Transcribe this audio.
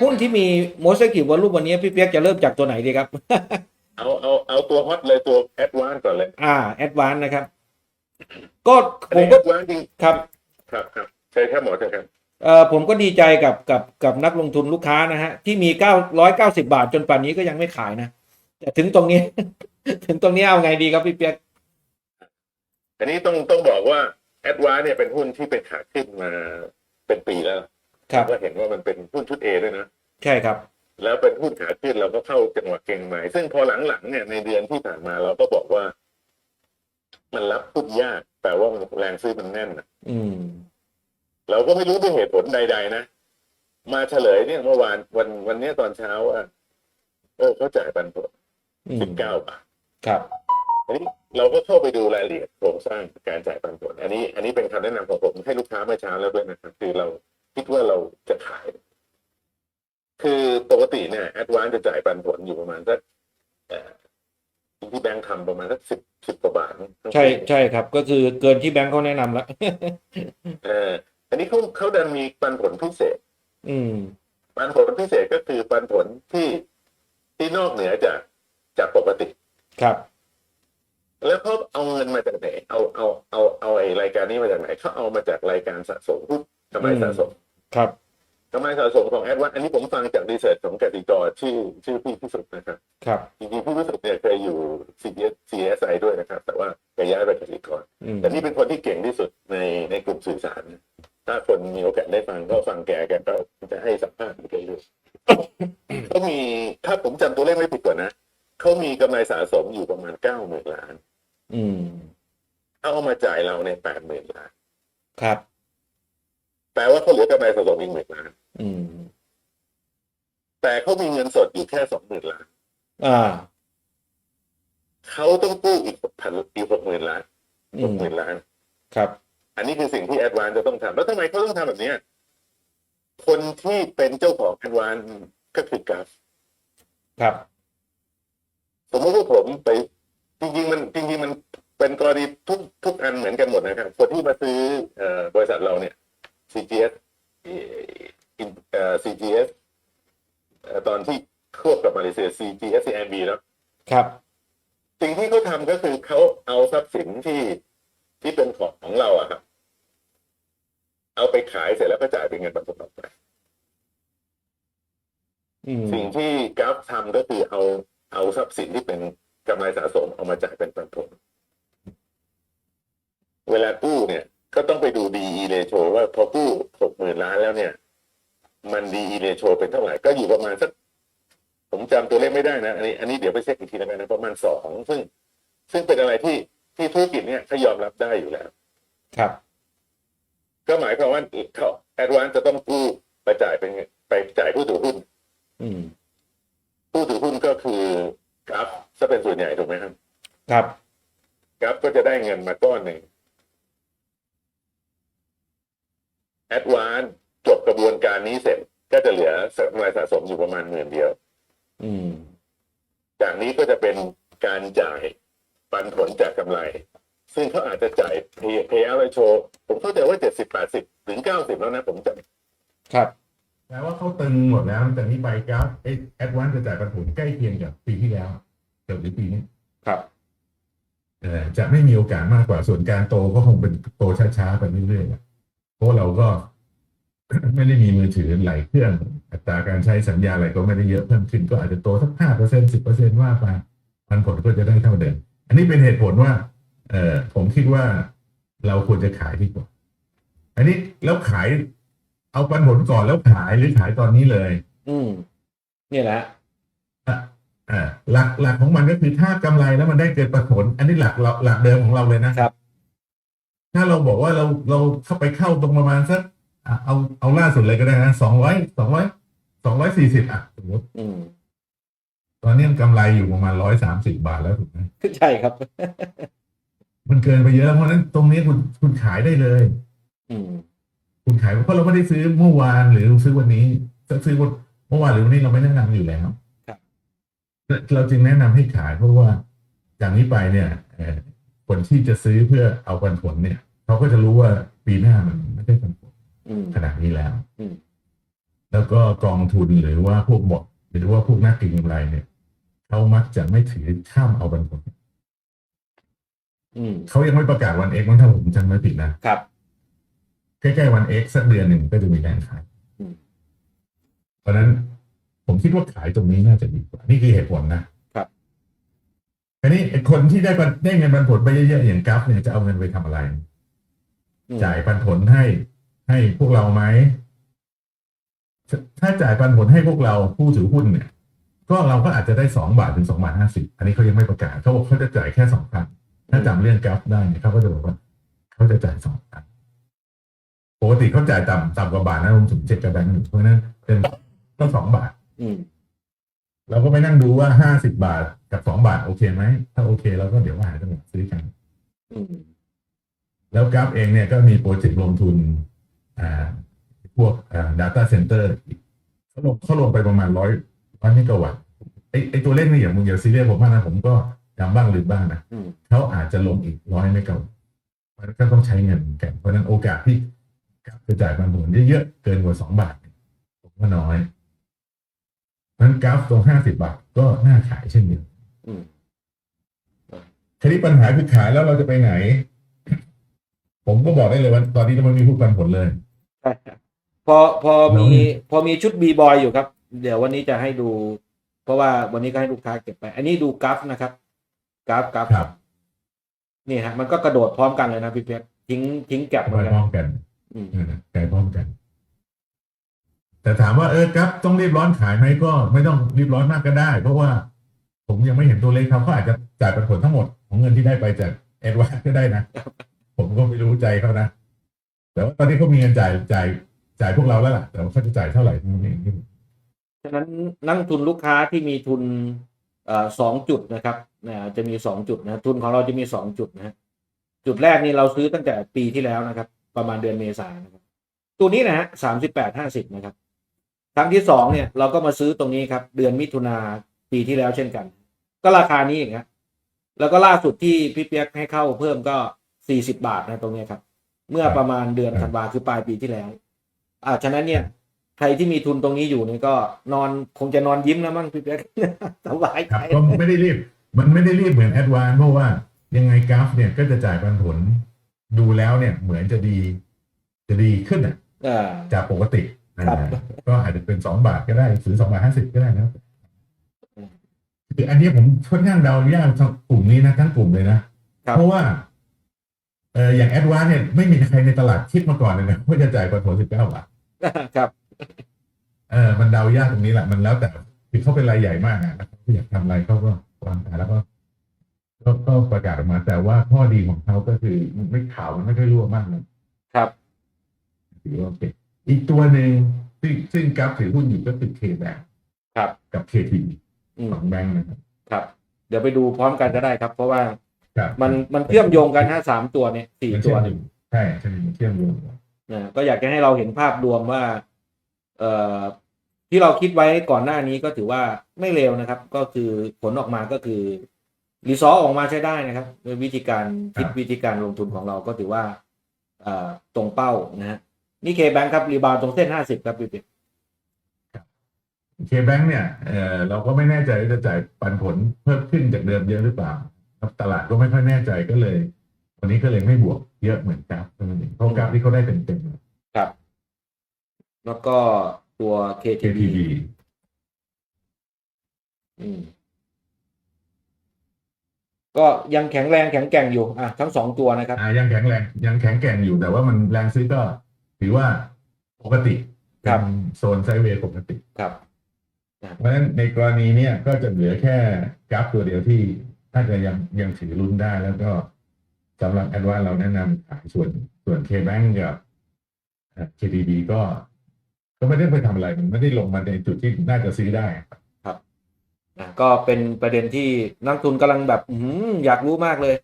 หุ้นที่มี most active volume วันนี้พี่เปียกจะเริ่มจากตัวไหนดีครับ เอาเอาเอาตัวฮอตเลยตัวแอดวานก่อนเลย อ่า advance นะครับ ก็ผมก็แอดวานจริงครับ ครับครับใช่ครับหมอใช่ครับเอ่อผมก็ดีใจกับกับกับนักลงทุนลูกค้านะฮะ ที่มีเก้าร้อยเก้าสิบาทจนป่านนี้ก็ยังไม่ขายนะแต่ถึงตรงนี้ ถึงตรงนี้เอาไงดีครับพี่เปียกอันนี้ต้องต้องบอกว่าแอดวานเนี่ยเป็นหุ้นที่เป็นขาขึ้นมาเป็นปีแล้ว ครับ ก็เห็นว่ามันเป็นหุ้นชุดเอด้วยนะ ใช่ครับ แล้วเป็นหุ้นขาขึ้นเราก็เข้าจังหวะเก่งใหม่ ซึ่งพอหลังๆเนี่ยในเดือนที่ผ่านมาเราก็บอกว่า มันรับหุ้นยากแต่ว่ามันแรงซื้อมันแน่นนะอืม เราก็ไม่รู้ด้วยเหตุผลใด ๆ นะ มาเฉลยเนี่ยเมื่อวานวันวันเนี้ยตอนเช้าว่าเออเขาจ่ายปันผลอืมสิบเก้าบาทครับอันนี้เราก็เข้าไปดูรายละเอียดโครงสร้างการจ่ายปันผล อันนี้ อันนี้เป็นคำแนะนำของผมให้ลูกค้าเมื่อเช้าแล้วด้วยนะครับ คือเรา คิดว่าเราจะขาย คือปกติเนี่ยแอดวานจะจ่ายปันผลอยู่ประมาณสักเอ่อที่แบงค์ทำประมาณสักสิบสิบกว่าบาทมั้งใช่ใช่ครับ ก็คือเกินที่แบงค์เขาแนะนำแล้วเอออันนี้เขาเขาดันมีปันผลพิเศษ อืม ปันผลพิเศษก็คือปันผลที่ที่นอกเหนือจากจากปกติ ครับ แล้วเขาเอาเงินมาจากไหน เอาเอาเอาเอาไอ้รายการนี้มาจากไหนเขาเอามาจากรายการสะสมหุ้นกำไรสะสม ครับกำไรสะสมของแอดวานอันนี้ผมฟังจากรีเสิร์ชของกติกรชื่อชื่อพี่พิสุทธิ์นะครับครับจริงๆพี่พิสุทธิ์เนี่ยเคยอยู่ CDS CSI ด้วยนะครับ แต่ว่าแกย้ายไปกติกรอืมแต่นี่เป็นคนที่เก่งที่สุดในในกลุ่มสื่อสาร ถ้าคนมีโอกาสได้ฟังก็ฟังแกแกก็จะให้สัมภาษณ์ไปเรื่อยๆเขามีถ้าผมจำตัวเลขไม่ผิดก่อนนะเขามีกำไรสะสมอยู่ประมาณเก้าหมื่นล้าน อืมเอามาจ่ายเราในแปดหมื่นล้าน ครับ แปลว่าเขาเหลือกำไรสะสมอีกหมื่นล้านอืม แต่เขามีเงินสดอยู่แค่สองหมื่นล้านอ่า เขาต้องกู้อีกพันอีกหกหมื่นล้านอืหกมหมื่นล้าน ครับ อันนี้คือสิ่งที่แอดวานจะต้องทำแล้วทำไมเขาต้องทำแบบเนี้ยคนที่เป็นเจ้าของแอดวานก็คือกราฟครับ สมมติว่าผมไป จริงๆมันจริงๆมันเป็นกรณีทุกทุกอันเหมือนกันหมดนะครับ คนที่มาซื้อเอ่อบริษัทเราเนี่ย CGS เอ่อเอ่อ CGS เอ่อตอนที่ควบกับมาเลเซีย CGS CMB แล้วครับ สิ่งที่เขาทำก็คือเขาเอาทรัพย์สินที่ที่เป็นของของเราอะครับ เอาไปขายเสร็จแล้วก็จ่ายเป็นเงินปันผลออกไปอืมสิ่งที่กราฟทำก็คือเอาเอาทรัพย์สินที่เป็นกำไรสะสมเอามาจ่ายเป็นปันผล เวลากู้เนี่ย ก็ต้องไปดู DE ratio ว่าพอกู้หกหมื่นล้านแล้วเนี่ย มัน DE ratio เป็นเท่าไหร่ ก็อยู่ประมาณสัก ผมจำตัวเลขไม่ได้นะ อันนี้อันนี้เดี๋ยวไปเช็คอีกทีแล้วกันนะประมาณสองซึ่ง ซึ่งเป็นอะไรที่ที่ธุรกิจเนี่ยเขายอมรับได้อยู่แล้ว ครับ ก็หมายความว่าเขาแอดวานจะต้องกู้ไปจ่ายเป็นเงินไปจ่ายผู้ถือหุ้นอืมผู้ถือหุ้นก็คือกราฟจะเป็นส่วนใหญ่ถูกไหมครับ ครับกราฟก็จะได้เงินมาก้อนหนึ่ง แอดวานจบกระบวนการนี้เสร็จก็จะเหลือกำไรสะสมอยู่ประมาณหมื่นเดียวอืมจากนี้ก็จะเป็นการจ่ายปันผลจากกำไร ซึ่งเขาอาจจะจ่าย pay payout ratio ผมเข้าใจว่าเจ็ดสิบแปดสิบถึงเก้าสิบแล้วนะผมจำครับแปลว่าเขาตึงหมดแล้วแต่นี้ใบกราฟแอดวานจะจ่ายปันผลใกล้เคียงกับปีที่แล้วเกือบหรือปีนี้ครับเอ่อจะไม่มีโอกาสมากกว่าส่วนการโตก็คงเป็นโตช้าๆไปเรื่อยๆอะ เพราะเราก็ไม่ได้มีมือถือหลายเครื่อง อัตราการใช้สัญญาณอะไรก็ไม่ได้เยอะเพิ่มขึ้น ก็อาจจะโตสักห้าเปอร์เซ็นสิบเปอร์เซ็นว่าไปปันผลก็จะได้เท่าเดิม อันนี้เป็นเหตุผลว่า เออผมคิดว่าเราควรจะขายดีกว่า อันนี้แล้วขายเอาปันผลก่อนแล้วขายหรือขายตอนนี้เลย อืมนี่แหละอะอ่าหลักหลักของมันก็คือถ้ากำไรแล้วมันได้เกินปันผล อันนี้หลักเราหลักเดิมของเราเลยนะครับ ถ้าเราบอกว่าเราเราเข้าไปเข้าตรงประมาณสักอะเอาเอาล่าสุดเลยก็ได้นะสองร้อยสองร้อยสองร้อยสี่สิบอะสมมติอืมตอนนี้มันกำไรอยู่ประมาณร้อยสามสิบาทแล้วถูกไหมใช่ครับ มันเกินไปเยอะเพราะฉะนั้นตรงนี้คุณคุณขายได้เลย อืมคุณขายเพราะเราไม่ได้ซื้อเมื่อวานหรือซื้อวันนี้ถ้าซื้อวันเมื่อวานหรือวันนี้เราไม่แนะนำอยู่แล้วครับเราจึงแนะนำให้ขายเพราะว่าจากนี้ไปเนี่ยเอ่อคนที่จะซื้อเพื่อเอาปันผลเนี่ย เขาก็จะรู้ว่าปีหน้ามันไม่ได้ปันผลอืมขนาดนี้แล้วอืมแล้วก็กองทุนหรือว่าพวกบอทหรือว่าพวกนักเก็งกำไรเนี่ยเขามักจะไม่ถือข้ามเอาปันผลอืมเขายังไม่ประกาศวันเอ็กมั้งถ้าผมจำไม่ผิดนะครับใกล้ๆวันเอ็กสักเดือนหนึ่งก็จะมีการขายอืมเพราะฉะนั้นผมคิดว่าขายตรงนี้น่าจะดีกว่า นี่คือเหตุผลนะครับอันนี้ไอ้คนที่ได้ปันได้เงินปันผลไปเยอะๆอย่างกราฟเนี่ยจะเอาเงินไปทำอะไรอืม จ่ายปันผลให้ให้พวกเราไหมถ้าถ้าจ่ายปันผลให้พวกเราผู้ถือหุ้นเนี่ย ก็เราก็อาจจะได้สองบาทถึงสองบาทห้าสิบอันนี้เขายังไม่ประกาศเขาบอกเขาจะจ่ายแค่สองพันถ้าจำเรื่องกราฟได้เนี่ยเขาก็จะบอกว่าเขาจะจ่ายสองพันปกติเขาจ่ายต่ำต่ำกว่าบาทนะผมถึงเจ็ดกระแบงค์อยู่เพราะฉะนั้นเป็นก็สองบาทอืมเราก็ไปนั่งดูว่าห้าสิบาทกับสองบาทโอเคไหมถ้าโอเคเราก็เดี๋ยวว่าหาจังหวะซื้อกันอืม แล้วกราฟเองเนี่ยก็มีโปรเจกต์ลงทุนอ่าพวกอ่า data center เขาลงเขาลงไปประมาณร้อยร้อยเมกะวัตต์ไอไอตัวเลขนี่อย่างมึงอย่าซีเรียสผมมากนะผมก็จำบ้างลืมบ้างนะอืมเขาอาจจะลงอีกร้อยเมกะวัตต์มันก็ต้องใช้เงินเหมือนกันเพราะฉะนั้นโอกาสที่กราฟจะจ่ายปันผลเยอะๆเกินกว่าสองบาทเนี่ยผมว่าน้อยเพราะฉะนั้นกราฟตรงห้าสิบาทก็น่าขายเช่นเดียวอืมทีนี้ปัญหาคือขายแล้วเราจะไปไหน ผมก็บอกได้เลยว่าตอนนี้เราไม่มีผู้ปันผลเลยพอพอมีแล้วนี่พอมีชุดบีบอยอยู่ครับ เดี๋ยววันนี้จะให้ดู เพราะว่าวันนี้ก็ให้ลูกค้าเก็บไป อันนี้ดูกราฟนะครับ กราฟกราฟครับ นี่ฮะ มันก็กระโดดพร้อมกันเลยนะพี่เพชรทิ้งทิ้งแก็บเหมืไปอนกันพร้อมกันอืมเออขายพร้อมกัน แต่ถามว่าเออครับต้องรีบร้อนขายไหมก็ไม่ต้องรีบร้อนมากก็ได้ เพราะว่าผมยังไม่เห็นตัวเลขเขาเขาอาจจะจ่ายปันผลทั้งหมดของเงินที่ได้ไปจากเอ็ดวาก็ได้นะ ผมก็ไม่รู้ใจเขานะแต่ว่าตอนนี้เขามีเงินจ่ายจ่ายจ่ายพวกเราแล้วล่ะ แต่ว่าเขาจะจ่ายเท่าไหร่นั่นเองฉะนั้นนักลงทุนลูกค้าที่มีทุนอสองจุดนะครับนะจะมีสองจุดนะทุนของเราจะมีสองจุดนะฮะจุดแรกนี่เราซื้อตั้งแต่ปีที่แล้วนะครับ ประมาณเดือนเมษายนนะครับ ตัวนี้นะฮะสามสิบแปดห้าสิบนะครับครั้งที่สองเนี่ยเราก็มาซื้อตรงนี้ครับ เดือนมิถุนาปีที่แล้วเช่นกัน ก็ราคานี้เองครับแล้วก็ล่าสุดที่พี่เปียกให้เข้าเพิ่มก็ สี่สิบาทนะตรงเนี้ยครับ เมื่อประมาณเดือนธันวาคือปลายปีที่แล้ว อ่าฉะนั้นเนี่ยใครที่มีทุนตรงนี้อยู่เนี่ยก็นอนคงจะนอนยิ้มแล้วมั้งพี่เปียกสบายคใจรับก็ไม่ได้รีบ มันไม่ได้รีบเหมือนแอดวานเพราะว่ายังไงกราฟเนี่ยก็จะจ่ายปันผลดูแล้วเนี่ยเหมือนจะดี จะดีขึ้นอะอ่าจากปกติครับอ่าก็อาจจะเป็นสองบาทก็ได้หรือสองบาทห้าสิบก็ได้นะอืมคืออันนี้ผมค่อนข้างเดายากทั้งกลุ่มนี้นะทั้งกลุ่มเลยนะครับเพราะว่าเอออย่างแอดวานเนี่ยไม่มีใครในตลาดคิดมาก่อนเลยนะว่าจะจ่ายปันผลสิบเก้าบาทครับเออมันเดายากตรงนี้แหละมันแล้วแต่คือเขาเป็นรายใหญ่มากอะนะครับเขาอยากทำอะไรเขาก็วางแผนแล้วก็ก็ก็ประกาศออกมา แต่ว่าข้อดีของเขาก็คือมันไม่ข่าวมันไม่ค่อยรั่วมากนะครับถือว่าโอเคอีกตัวหนึ่งซึ่งซึ่งกราฟถือหุ้นอยู่ก็คือเคแบงครับ กับเคทีอืมสองแบงค์นะครับ ครับ เดี๋ยวไปดูพร้อมกันก็ได้ครับ เพราะว่าครับ มันมันเชื่อมโยงกันฮะสามตัวเนี่ยสี่มันตัเชื่วอมเนี่อยยู่ใช่ใช่มันเชื่อมโยงนะก็อยากจะให้เราเห็นภาพรวมว่า เอ่อที่เราคิดไว้ก่อนหน้านี้ก็ถือว่าไม่เลวนะครับ ก็คือผลออกมาก็คือรีซอสออกมาใช้ได้นะครับโดยวิธีการคิดวิธีการลงทุนของเราก็ถือว่าเอ่อตรงเป้านะฮะนี่เคแบงครับ รีบาวตรงเส้นห้าสิบครับพี่ปิ๊กเคแบงค์เนี่ยเออเราก็ไม่แน่ใจว่าจะจ่ายปันผลเพิ่มขึ้นจากเดิมเยอะหรือเปล่าครับ ตลาดก็ไม่ค่อยแน่ใจก็เลย วันนี้ก็เลยไม่บวกเยอะเหมือนกราฟเท่านั้นเองเพราะกราฟที่เขาได้เต็มๆครับ แล้วก็ตัว KTB KTB อืมก็ยังแข็งแรงแข็งแกร่งอยู่อะทั้งสองตัวนะครับอ่ายังแข็งแรงยังแข็งแกร่งอยู่แต่ว่ามันแรงซื้อก็ถือว่าปกติครับเป็นโซนไซด์เวย์ปกติครับ เพราะฉะนั้นในกรณีเนี้ยก็จะเหลือแค่กราฟตัวเดียวที่ ถ้าจะยังยังถือรุ่นได้แล้วก็สำหรับแอดวานเราแนะนำขายส่วนส่วนเคบังกับเคดีบีก็ ก็ไม่ได้ไปทำอะไรมันไม่ได้ลงมาในจุดที่น่าจะซื้อได้นะก็เป็นประเด็นที่นักทุนกำลังแบบอือยากรู้มากเลย